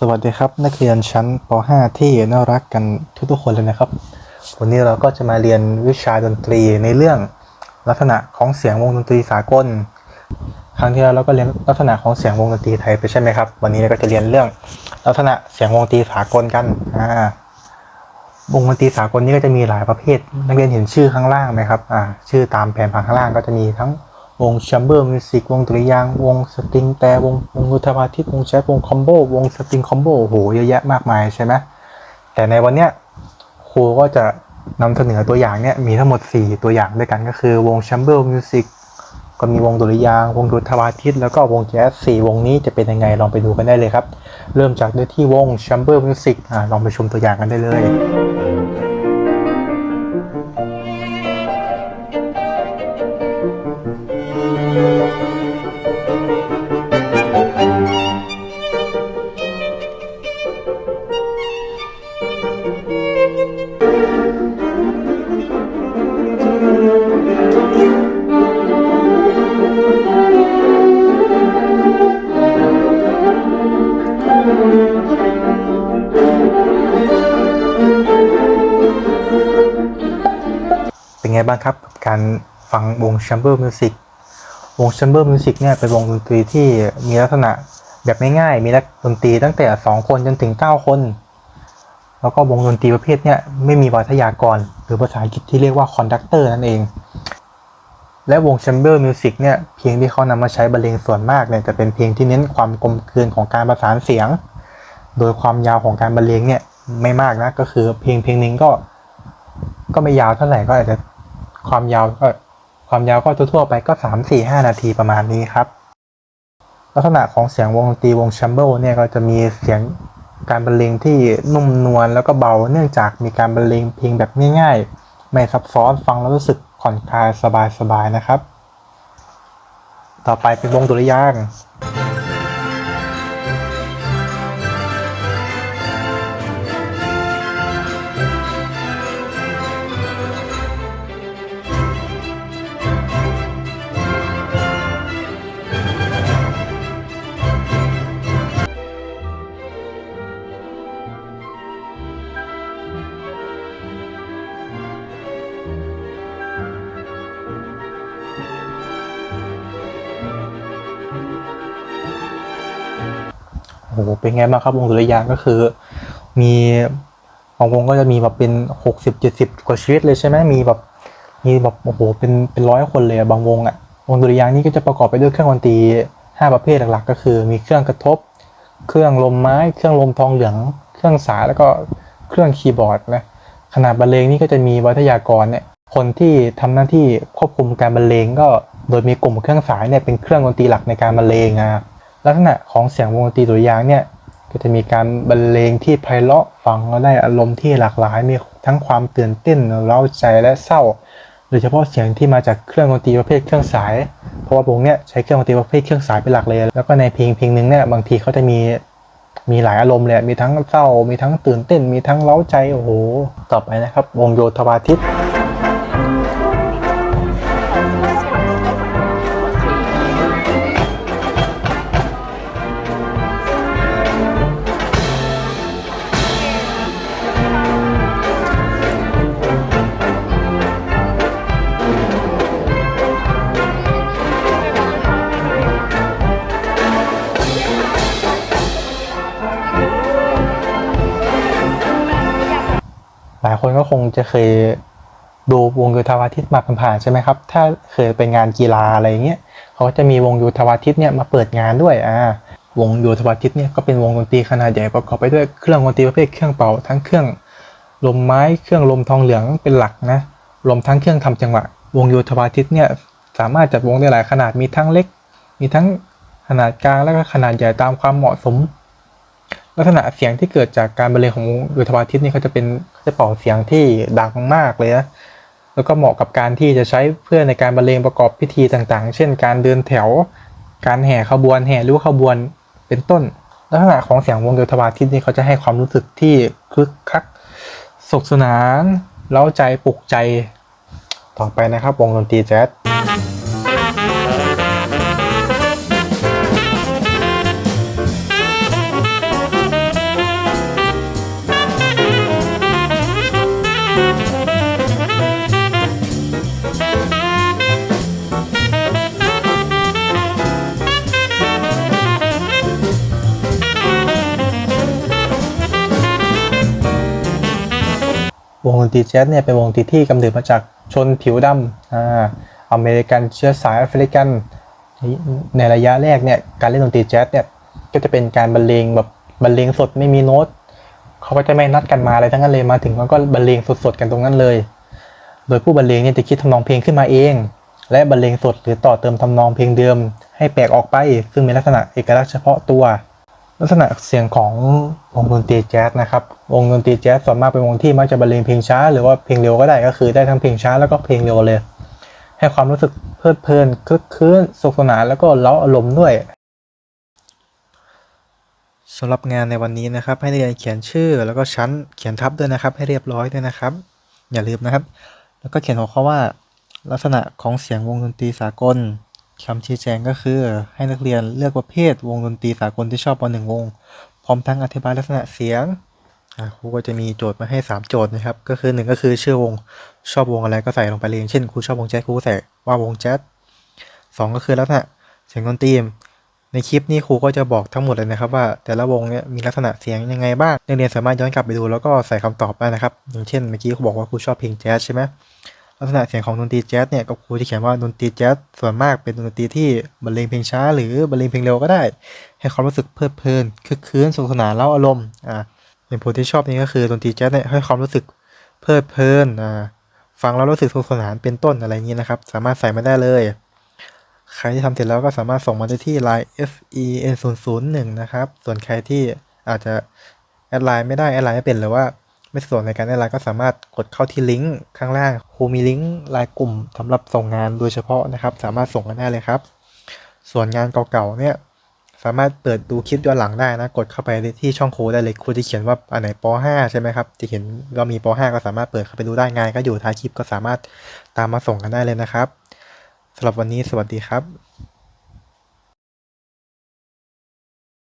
สวัสดีครับ นักเรียนชั้นป .5 ที่น่ารักกันทุกๆคนเลยนะครับ วันนี้เราก็จะมาเรียนวิชาดนตรีในเรื่องลักษณะของเสียงวงดนตรีสากล ครั้งที่แล้วเราก็เรียนลักษณะของเสียงวงดนตรีไทยไปใช่ไหมครับ วันนี้เราก็จะเรียนเรื่องลักษณะเสียงวงดนตรีสากลกันอ่าวงดนตรีสากลนี่ก็จะมีหลายประเภท นักเรียนเห็นชื่อข้างล่างไหมครับอ่าชื่อตามแผนผังข้างล่างก็จะมีทั้ง วงแชมเบอร์มิวสิกวงดุริยางวงสตริงแต่วงวงดุทวาทิตวงแชทวงคอมโบวงสตริงคอมโบโหเยอะแยะมากมายใช่ไหมแต่ในวันเนี้ยครูก็จะนำเสนอตัวอย่างเนี่ยมีทั้งหมด 4 ตัวอย่างด้วยกันก็คือวงแชมเบอร์มิวสิกก็มีวงดุริยางวงดุทวาทิตแล้วก็วงแจ๊สสี่วงนี้จะเป็นยังไงลองไปดูกันได้เลยครับ เริ่มจากด้วยที่วงแชมเบอร์มิวสิกอ่าลองไปชมตัวอย่างกันได้เลย บ้างครับ การฟังวง Chamber Music วง Chamber Music เนี่ยเป็นวงดนตรีที่มีลักษณะแบบง่ายๆมีนักดนตรีตั้งแต่ 2 คนจนถึง 9 คน แล้วก็วงดนตรีประเภทเนี่ยไม่มีวัทยากร หรือภาษาอังกฤษที่เรียกว่าคอนดักเตอร์นั่นเอง และวง Chamber Music เนี่ยเพลงที่เขานำมาใช้บรรเลงส่วนมากเนี่ยจะเป็นเพลงที่เน้นความกลมกลืนของการประสานเสียง โดยความยาวของการบรรเลงเนี่ยไม่มากนะก็คือเพลงเพลงหนึงก็ก็ไม่ยาวเท่าไหร่ก็อาจจะ ความยาวก็ความยาวก็ทั่วไปก็สามสี่ห้านาทีประมาณนี้ครับ ลักษณะของเสียงวงดนตรีวงแชมเบอร์เนี่ยก็จะมีเสียงการบรรเลงที่นุ่มนวลแล้วก็เบาเนื่องจากมีการบรรเลงเพลงแบบง่ายๆ ไม่ซับซ้อนฟังแล้วรู้สึกผ่อนคลายสบายๆนะครับ ต่อไปเป็นวงดุริยางค์ โอ้โหเป็นไงบ้างครับวงดุริยางก็คือ มีของวงก็จะมีแบบเป็นหกสิบเจ็ดสิบกว่าชีวิตเลยใช่ไหมมีแบบมีแบบโอ้โหเป็นเป็นร้อยคนเลยบางวงอะวงดุริยางนี่ก็จะประกอบไปด้วยเครื่องดนตรีห้าประเภทหลักๆ ก็คือ มีเครื่องกระทบ เครื่องลมไม้ เครื่องลมทองเหลือง เครื่องสายแล้วก็เครื่องคีย์บอร์ดนะขนาดบรรเลงนี่ก็จะมีวัทยากรเนี่ยคนที่ทำหน้าที่ควบคุมการบรรเลงก็โดยมีกลุ่มเครื่องสายเนี่ยเป็นเครื่องดนตรีหลักในการบรรเลงอะ ลักษณะของเสียงวงดนตรีดุริยางเนี่ยก็จะมีการบรรเลงที่ไพเราะฟังแล้วได้อารมณ์ที่หลากหลาย มีทั้งความตื่นเต้นเร้าใจและเศร้า โดยเฉพาะเสียงที่มาจากเครื่องดนตรีประเภทเครื่องสาย เพราะว่าวงเนี่ยใช้เครื่องดนตรีประเภทเครื่องสายเป็นหลักเลย แล้วก็ในเพลงเพลงหนึ่งเนี่ยบางทีเขาจะมีมีหลายอารมณ์เลยมีทั้งเศร้า มีทั้งตื่นเต้น มีทั้งเร้าใจ โอ้โห ต่อไปนะครับ วงโยธวาทิตห ลายคนก็คงจะเคยดูวงโยธวาทิตมาผ่านๆใช่ไหมครับ ถ้าเคยไปงานกีฬาอะไรเงี้ยเขาก็จะมีวงโยธวาทิตเนี่ยมาเปิดงานด้วยอ่าวงโยธวาทิตเนี่ยก็เป็นวงดนตรีขนาดใหญ่ประกอบไปด้วยเครื่องดนตรีประเภทเครื่องเป่าทั้งเครื่องลมไม้เครื่องลมทองเหลืองเป็นหลักนะรวมทั้งเครื่องทำจังหวะ วงโยธวาทิตเนี่ยสามารถจัดวงได้หลายขนาดมีทั้งเล็ก มีทั้งขนาดกลางแล้วก็ขนาดใหญ่ตามความเหมาะสม ลักษณะเสียงที่เกิดจากการบรรเลงของโยธวาทิตนี่เขาจะเป็นจะเป่าเสียงที่ดังมากเลยนะแล้วก็เหมาะกับการที่จะใช้เพื่อในการบรรเลงประกอบพิธีต่างๆ เช่น การเดินแถว การแห่ขบวนแห่ริ้วขบวนเป็นต้น ลักษณะของเสียงวงโยธวาทิตนี่เขาจะให้ความรู้สึกที่คึกคักสนุกสนานเล้าใจปลุกใจต่อไปนะครับ วงดนตรีแจ๊ส วงดนตรีแจ๊สเนี่ยเป็นวงดนตรีที่กำเนิดมาจากชนผิวดำอ่าอเมริกันเชื้อสายแอฟริกัน ในระยะแรกเนี่ยการเล่นดนตรีแจ๊สเนี่ยก็จะเป็นการบรรเลงแบบบรรเลงสดไม่มีโน้ตเขาก็จะไม่นัดกันมาอะไรทั้งนั้นเลยมาถึงแล้วก็บรรเลงสดๆกันตรงนั้นเลย โดยผู้บรรเลงเนี่ยจะคิดทำนองเพลงขึ้นมาเอง และบรรเลงสดหรือต่อเติมทำนองเพลงเดิม ให้แปลกออกไป ซึ่งมีลักษณะเอกลักษณ์เฉพาะตัว ลักษณะเสียงของวงดนตรีแจ๊สนะครับ วงดนตรีแจ๊สส่วนมากเป็นวงที่มักจะบรรเลงเพลงช้า หรือว่าเพลงเร็วก็ได้ก็คือได้ทั้งเพลงช้าแล้วก็เพลงเร็วเลย ให้ความรู้สึกเพลิดเพลินคึกคืนสุขสนานแล้วก็เล้าอารมณ์ด้วยสำหรับงานในวันนี้นะครับ ให้นักเรียนเขียนชื่อแล้วก็ชั้นเขียนทับด้วยนะครับ ให้เรียบร้อยด้วยนะครับ อย่าลืมนะครับ แล้วก็เขียนหัวข้อว่า ลักษณะของเสียงวงดนตรีสากล คำชี้แจงก็คือให้นักเรียนเลือกประเภทวงดนตรีสากลที่ชอบมาหนึ่งวง พร้อมทั้งอธิบายลักษณะเสียงครูก็จะมีโจทย์มาให้ 3 โจทย์นะครับ ก็คือหนึ่งก็คือชื่อวงชอบวงอะไรก็ใส่ลงไปเลยองเช่นครูชอบวงแจ๊สครูใส่ว่าวงแจ๊สสองก็คือลักษณะเสียงดนตรีในคลิปนี้ครูก็จะบอกทั้งหมดเลยนะครับว่าแต่ละวงเนี่ยมีลักษณะเสียงยังไงบ้างนักเรียนสามารถย้อนกลับไปดูแล้วก็ใส่คำตอบได้นะครับ อย่างเช่นเมื่อกี้ครูบอกว่าครูชอบเพลงแจ๊สใช่ไหม ลักษณะเสียงของดนตรีแจ๊สเนี่ยก็ครูจะเขียนว่าดนตรีแจ๊สส่วนมากเป็นดนตรีที่บรรเลงเพลงช้า หรือบรรเลงเพลงเร็วก็ได้ ให้ความรู้สึกเพลิดเพลินคึกคืนสนุกสนานเล่าอารมณ์อ่าเป็นผลที่ชอบนี่ก็คือดนตรีแจ๊สเนี่ยให้ความรู้สึกเพลิดเพลินอ่าฟังแล้วรู้สึกสนุกสนานเป็นต้นอะไรอย่างนี้นะครับ สามารถใส่มาได้เลย ใครที่ทำเสร็จแล้วก็สามารถส่งมาได้ที่ line f e n 0 0 1นะครับ ส่วนใครที่อาจจะแอดไลน์ไม่ได้แอดไลน์ไม่เป็นหรือว่า ไม่สะดวกในการแอดไลน์ก็สามารถกดเข้าที่ลิงก์ข้างล่างครูมีลิงก์ไลน์กลุ่มสำหรับส่งงานโดยเฉพาะนะครับ สามารถส่งกันได้เลยครับ ส่วนงานเก่าๆเนี่ยสามารถเปิดดูคลิปย้อนหลังได้นะ กดเข้าไปที่ช่องครูได้เลยครูจะเขียนว่าอันไหนป .5 ใช่ไหมครับ จะเห็นว่ามีป .5 ก็สามารถเปิดเข้าไปดูได้งานก็อยู่ท้ายคลิปก็สามารถตามมาส่งกันได้เลยนะครับสำหรับวันนี้สวัสดีครับ